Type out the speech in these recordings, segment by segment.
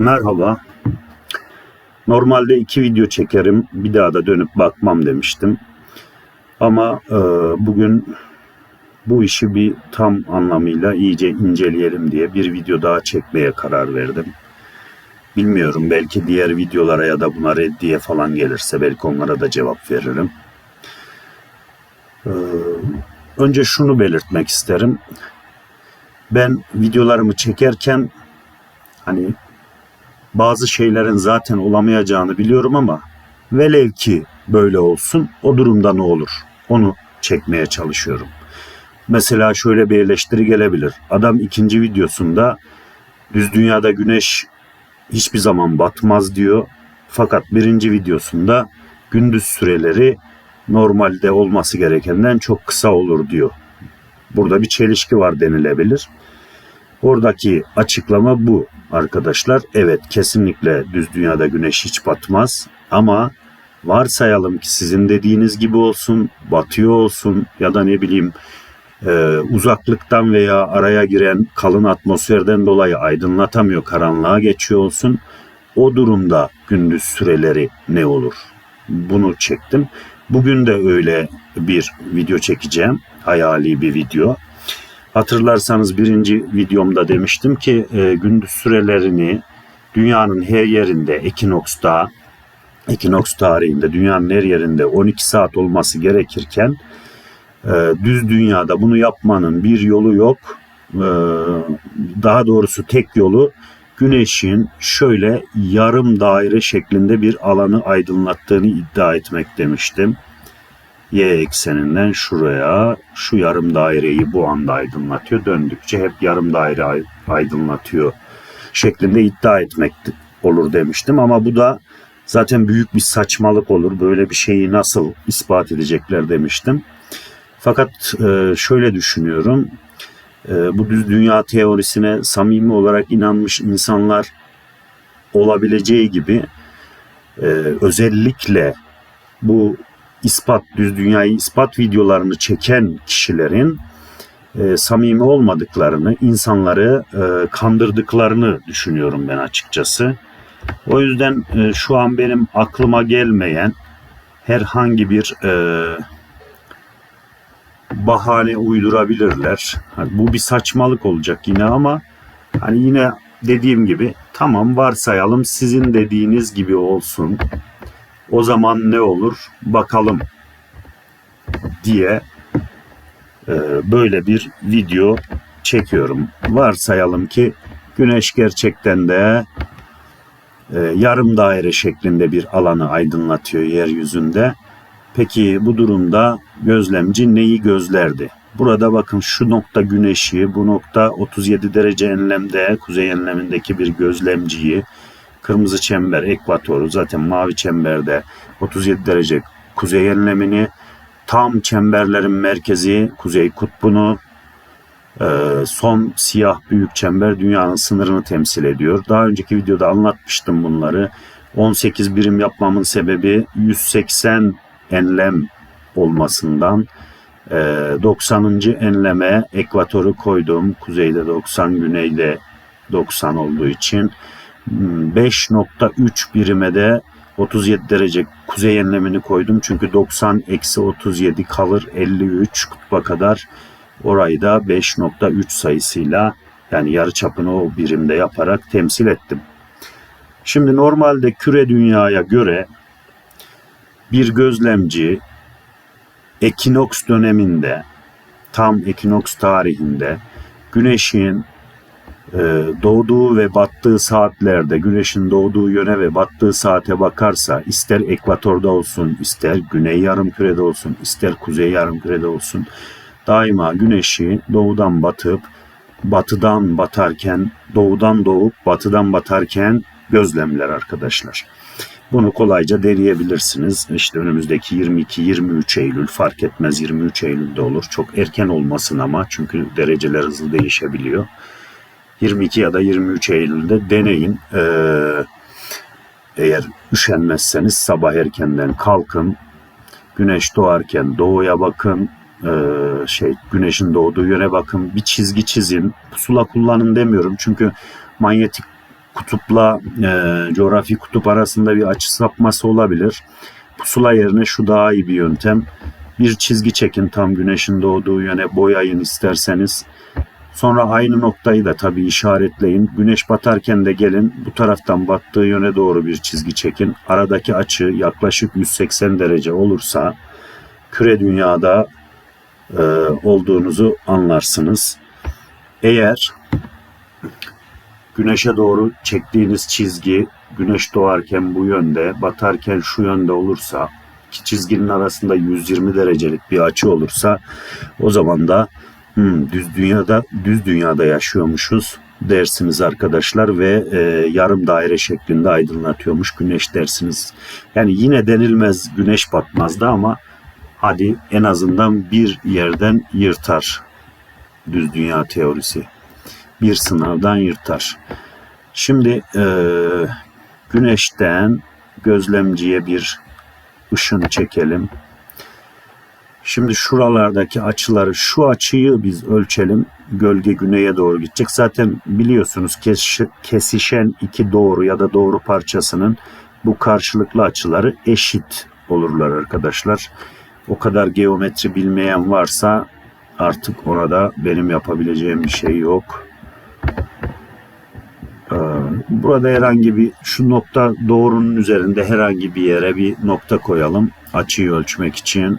Merhaba. Normalde iki video çekerim, bir daha da dönüp bakmam demiştim. Ama e, bugün bu işi bir tam anlamıyla iyice inceleyelim diye bir video daha çekmeye karar verdim. Bilmiyorum belki diğer videolara ya da buna reddiye falan gelirse belki onlara da cevap veririm. E, önce şunu belirtmek isterim. Ben videolarımı çekerken hani bazı şeylerin zaten olamayacağını biliyorum ama velev ki böyle olsun o durumda ne olur onu çekmeye çalışıyorum. Mesela şöyle bir eleştiri gelebilir. Adam ikinci videosunda düz dünyada güneş hiçbir zaman batmaz diyor. Fakat birinci videosunda gündüz süreleri normalde olması gerekenden çok kısa olur diyor. Burada bir çelişki var denilebilir. Oradaki açıklama bu arkadaşlar. Evet kesinlikle düz dünyada güneş hiç batmaz ama varsayalım ki sizin dediğiniz gibi olsun, batıyor olsun ya da ne bileyim e, uzaklıktan veya araya giren kalın atmosferden dolayı aydınlatamıyor, karanlığa geçiyor olsun. O durumda gündüz süreleri ne olur? Bunu çektim. Bugün de öyle bir video çekeceğim. Hayali bir video. Hatırlarsanız birinci videomda demiştim ki e, gündüz sürelerini dünyanın her yerinde ekinoks'ta ekinoks tarihinde dünyanın her yerinde 12 saat olması gerekirken e, düz dünyada bunu yapmanın bir yolu yok. E, daha doğrusu tek yolu güneşin şöyle yarım daire şeklinde bir alanı aydınlattığını iddia etmek demiştim y ekseninden şuraya şu yarım daireyi bu anda aydınlatıyor. Döndükçe hep yarım daire aydınlatıyor şeklinde iddia etmek olur demiştim ama bu da zaten büyük bir saçmalık olur. Böyle bir şeyi nasıl ispat edecekler demiştim. Fakat e, şöyle düşünüyorum. E, bu düz dünya teorisine samimi olarak inanmış insanlar olabileceği gibi e, özellikle bu ispat, düz dünyayı ispat videolarını çeken kişilerin e, samimi olmadıklarını, insanları e, kandırdıklarını düşünüyorum ben açıkçası. O yüzden e, şu an benim aklıma gelmeyen herhangi bir e, bahane uydurabilirler. Hani bu bir saçmalık olacak yine ama hani yine dediğim gibi tamam varsayalım sizin dediğiniz gibi olsun o zaman ne olur bakalım diye e, böyle bir video çekiyorum. Varsayalım ki güneş gerçekten de e, yarım daire şeklinde bir alanı aydınlatıyor yeryüzünde. Peki bu durumda gözlemci neyi gözlerdi? Burada bakın şu nokta güneşi, bu nokta 37 derece enlemde, kuzey enlemindeki bir gözlemciyi, Kırmızı çember ekvatoru zaten mavi çemberde 37 derece kuzey enlemini tam çemberlerin merkezi kuzey kutbunu e, son siyah büyük çember dünyanın sınırını temsil ediyor. Daha önceki videoda anlatmıştım bunları. 18 birim yapmamın sebebi 180 enlem olmasından 90. E, enleme ekvatoru koydum. Kuzeyde 90, güneyde 90 olduğu için 5.3 birime de 37 derece kuzey enlemini koydum. Çünkü 90 eksi 37 kalır 53 kutba kadar. Orayı da 5.3 sayısıyla yani yarı çapını o birimde yaparak temsil ettim. Şimdi normalde küre dünyaya göre bir gözlemci ekinoks döneminde tam ekinoks tarihinde güneşin doğduğu ve battığı saatlerde güneşin doğduğu yöne ve battığı saate bakarsa ister ekvatorda olsun, ister güney yarımkürede olsun, ister kuzey yarımkürede olsun daima güneşi doğudan batıp batıdan batarken, doğudan doğup batıdan batarken gözlemler arkadaşlar. Bunu kolayca deneyebilirsiniz. İşte önümüzdeki 22-23 Eylül fark etmez 23 Eylül'de olur. Çok erken olmasın ama çünkü dereceler hızlı değişebiliyor. 22 ya da 23 Eylül'de deneyin. Ee, eğer üşenmezseniz sabah erkenden kalkın. Güneş doğarken doğuya bakın. Ee, şey güneşin doğduğu yöne bakın. Bir çizgi çizin. Pusula kullanın demiyorum çünkü manyetik kutupla e, coğrafi kutup arasında bir açı sapması olabilir. Pusula yerine şu daha iyi bir yöntem. Bir çizgi çekin tam güneşin doğduğu yöne boyayın isterseniz. Sonra aynı noktayı da tabii işaretleyin. Güneş batarken de gelin bu taraftan battığı yöne doğru bir çizgi çekin. Aradaki açı yaklaşık 180 derece olursa küre dünyada e, olduğunuzu anlarsınız. Eğer güneşe doğru çektiğiniz çizgi güneş doğarken bu yönde, batarken şu yönde olursa, iki çizginin arasında 120 derecelik bir açı olursa o zaman da hmm, düz dünyada düz dünyada yaşıyormuşuz dersiniz arkadaşlar ve e, yarım daire şeklinde aydınlatıyormuş güneş dersiniz. Yani yine denilmez güneş batmazdı ama hadi en azından bir yerden yırtar düz dünya teorisi. Bir sınavdan yırtar. Şimdi e, güneşten gözlemciye bir ışın çekelim. Şimdi şuralardaki açıları, şu açıyı biz ölçelim. Gölge güneye doğru gidecek. Zaten biliyorsunuz kes, kesişen iki doğru ya da doğru parçasının bu karşılıklı açıları eşit olurlar arkadaşlar. O kadar geometri bilmeyen varsa artık orada benim yapabileceğim bir şey yok. Ee, Burada herhangi bir şu nokta doğrunun üzerinde herhangi bir yere bir nokta koyalım açıyı ölçmek için.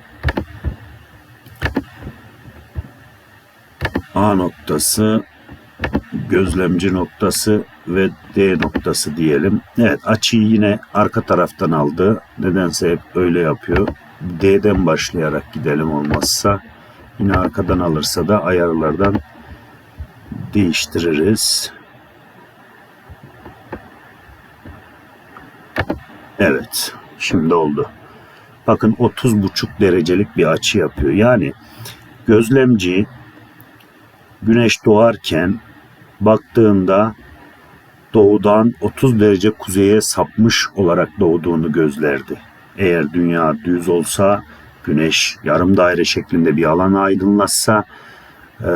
A noktası, gözlemci noktası ve D noktası diyelim. Evet açıyı yine arka taraftan aldı. Nedense hep öyle yapıyor. D'den başlayarak gidelim olmazsa. Yine arkadan alırsa da ayarlardan değiştiririz. Evet, şimdi oldu. Bakın 30,5 derecelik bir açı yapıyor. Yani gözlemci güneş doğarken baktığında doğudan 30 derece kuzeye sapmış olarak doğduğunu gözlerdi. Eğer dünya düz olsa, güneş yarım daire şeklinde bir alan aydınlatsa ee,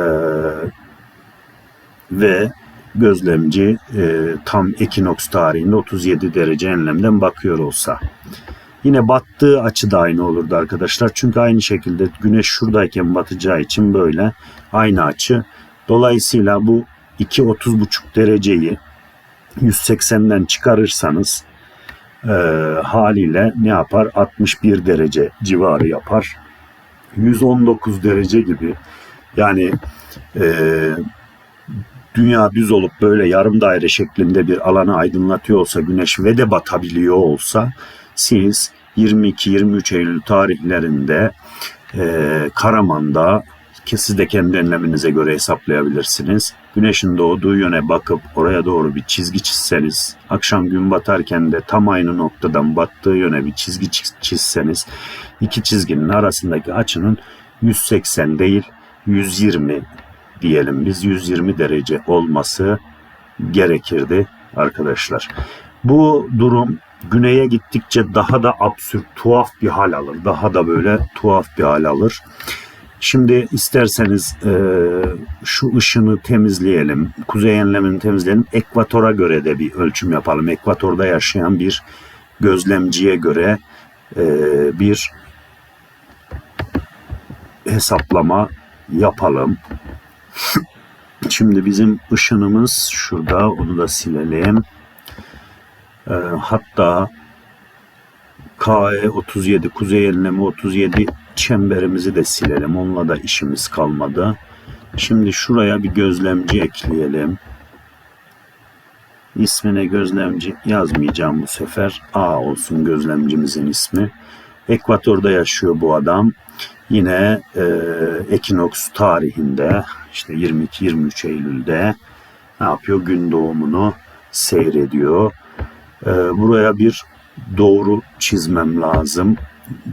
ve gözlemci e, tam ekinoks tarihinde 37 derece enlemden bakıyor olsa. Yine battığı açı da aynı olurdu arkadaşlar. Çünkü aynı şekilde güneş şuradayken batacağı için böyle aynı açı. Dolayısıyla bu 2.30,5 dereceyi 180'den çıkarırsanız e, haliyle ne yapar? 61 derece civarı yapar. 119 derece gibi yani e, dünya düz olup böyle yarım daire şeklinde bir alanı aydınlatıyor olsa güneş ve de batabiliyor olsa siz 22-23 Eylül tarihlerinde e, Karaman'da ki siz de kendi enleminize göre hesaplayabilirsiniz. Güneşin doğduğu yöne bakıp oraya doğru bir çizgi çizseniz, akşam gün batarken de tam aynı noktadan battığı yöne bir çizgi çizseniz, iki çizginin arasındaki açının 180 değil 120 diyelim biz 120 derece olması gerekirdi arkadaşlar. Bu durum güneye gittikçe daha da absürt, tuhaf bir hal alır. Daha da böyle tuhaf bir hal alır. Şimdi isterseniz e, şu ışını temizleyelim, kuzey enlemini temizleyelim. Ekvatora göre de bir ölçüm yapalım. Ekvatorda yaşayan bir gözlemciye göre e, bir hesaplama yapalım. Şimdi bizim ışınımız şurada. Onu da silelim. E, hatta KE 37 kuzey enlemi 37 çemberimizi de silelim. Onunla da işimiz kalmadı. Şimdi şuraya bir gözlemci ekleyelim. İsmine gözlemci yazmayacağım bu sefer. A olsun gözlemcimizin ismi. Ekvator'da yaşıyor bu adam. Yine e, Ekinoks tarihinde işte 22-23 Eylül'de ne yapıyor? Gün doğumunu seyrediyor. E, buraya bir doğru çizmem lazım.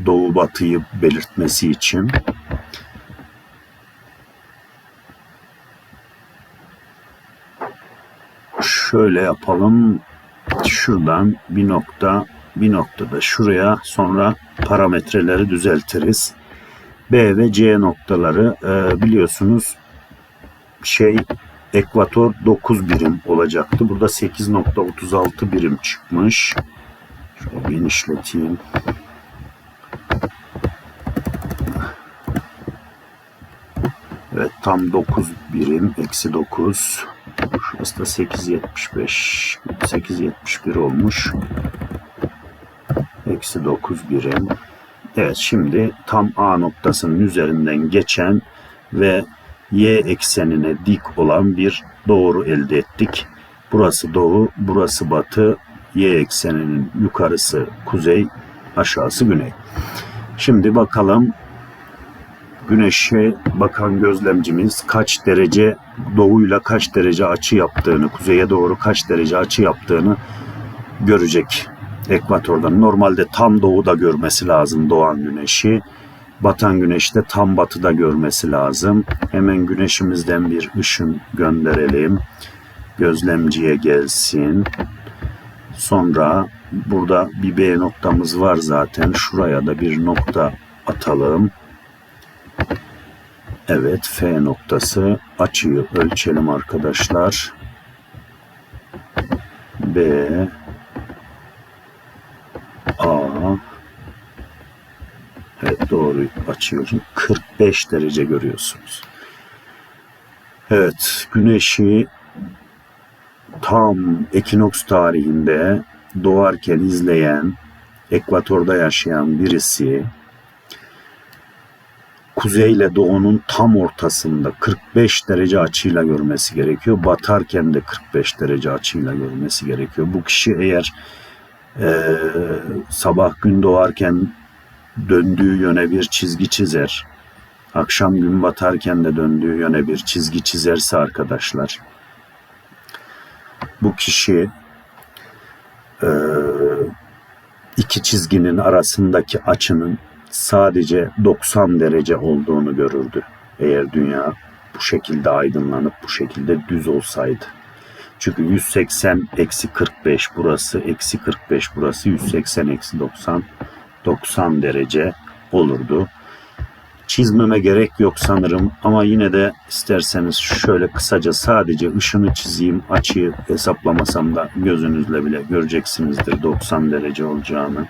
Doğu batıyı belirtmesi için. Şöyle yapalım. Şuradan bir nokta, bir noktada şuraya sonra parametreleri düzeltiriz. B ve C noktaları e, biliyorsunuz şey ekvator 9 birim olacaktı. Burada 8.36 birim çıkmış. Şöyle genişleteyim. Evet tam 9 birim. Eksi 9. Şurası da 8.75. 8.71 olmuş. Eksi 9 birim. Evet şimdi tam A noktasının üzerinden geçen ve y eksenine dik olan bir doğru elde ettik. Burası doğu, burası batı, y ekseninin yukarısı kuzey, aşağısı güney. Şimdi bakalım güneşe bakan gözlemcimiz kaç derece doğuyla kaç derece açı yaptığını, kuzeye doğru kaç derece açı yaptığını görecek ekvatordan. Normalde tam doğuda görmesi lazım doğan güneşi. Batan güneşte tam batıda görmesi lazım. Hemen güneşimizden bir ışın gönderelim. Gözlemciye gelsin. Sonra burada bir B noktamız var zaten. Şuraya da bir nokta atalım. Evet F noktası. Açıyı ölçelim arkadaşlar. B A Evet doğru açıyorum. 45 derece görüyorsunuz. Evet güneşi tam ekinoks tarihinde doğarken izleyen, ekvatorda yaşayan birisi kuzeyle doğunun tam ortasında 45 derece açıyla görmesi gerekiyor. Batarken de 45 derece açıyla görmesi gerekiyor. Bu kişi eğer e, sabah gün doğarken döndüğü yöne bir çizgi çizer. Akşam gün batarken de döndüğü yöne bir çizgi çizerse arkadaşlar bu kişi e, iki çizginin arasındaki açının sadece 90 derece olduğunu görürdü. Eğer dünya bu şekilde aydınlanıp bu şekilde düz olsaydı. Çünkü 180 eksi 45 burası, eksi 45 burası, 180 eksi 90 90 derece olurdu. Çizmeme gerek yok sanırım ama yine de isterseniz şöyle kısaca sadece ışını çizeyim. Açıyı hesaplamasam da gözünüzle bile göreceksinizdir 90 derece olacağını.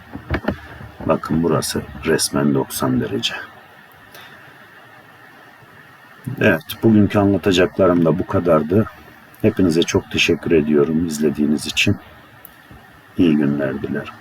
Bakın burası resmen 90 derece. Evet, bugünkü anlatacaklarım da bu kadardı. Hepinize çok teşekkür ediyorum izlediğiniz için. İyi günler dilerim.